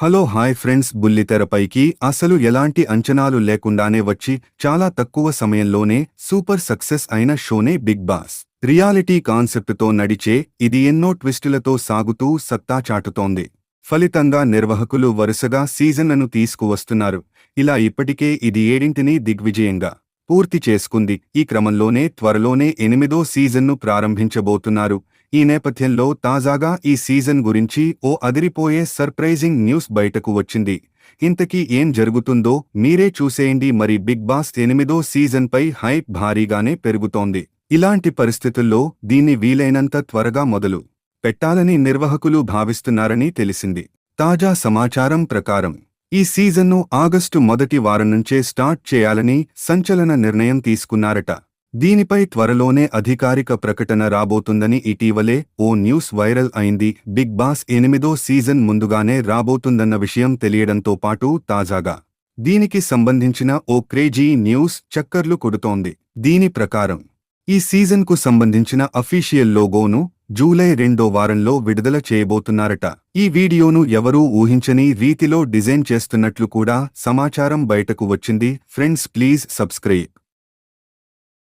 Hello hi friends. బుల్లితెరపైకి అసలు ఎలాంటి అంచనాలు లేకుండానే వచ్చి చాలా తక్కువ సమయంలోనే సూపర్ సక్సెస్ అయిన షోనే బిగ్ బాస్. రియాలిటీ కాన్సెప్ట్తో నడిచే ఇది ఎన్నో ట్విస్టులతో సాగుతూ సత్తా చాటుతోంది. ఫలితంగా నిర్వాహకులు వరుసగా సీజన్లను తీసుకువస్తున్నారు. ఇలా ఇప్పటికే ఇది ఏడింటిని దిగ్విజయంగా పూర్తి చేసుకుంది. ఈ క్రమంలోనే త్వరలోనే ఎనిమిదో సీజన్ను ప్రారంభించబోతున్నారు. ఈ నేపథ్యంలో తాజాగా ఈ సీజన్ గురించి ఓ అదిరిపోయే సర్ప్రైజింగ్ న్యూస్ బయటకు వచ్చింది. ఇంతకీ ఏం జరుగుతుందో మీరే చూసేయండి. మరి బిగ్ బాస్ ఎనిమిదో సీజన్పై హైప్ భారీగానే పెరుగుతోంది. ఇలాంటి పరిస్థితుల్లో దీన్ని వీలైనంత త్వరగా మొదలు పెట్టాలని నిర్వాహకులు భావిస్తున్నారని తెలిసింది. తాజా సమాచారం ప్రకారం ఈ సీజన్ను ఆగస్టు మొదటి వారం నుంచే స్టార్ట్ చేయాలని సంచలన నిర్ణయం తీసుకున్నారట. దీనిపై త్వరలోనే అధికారిక ప్రకటన రాబోతుందని ఇటీవలే ఓ న్యూస్ వైరల్ అయింది. బిగ్ బాస్ ఎనిమిదో సీజన్ ముందుగానే రాబోతుందన్న విషయం తెలియడంతో పాటు తాజాగా దీనికి సంబంధించిన ఓ క్రేజీ న్యూస్ చక్కర్లు కొడుతోంది. దీని ప్రకారం ఈ సీజన్కు సంబంధించిన అఫీషియల్ లోగోను జూలై రెండో వారంలో విడుదల చేయబోతున్నారట. ఈ వీడియోను ఎవరూ ఊహించని రీతిలో డిజైన్ చేస్తున్నట్లు కూడా సమాచారం బయటకు వచ్చింది. Friends please subscribe.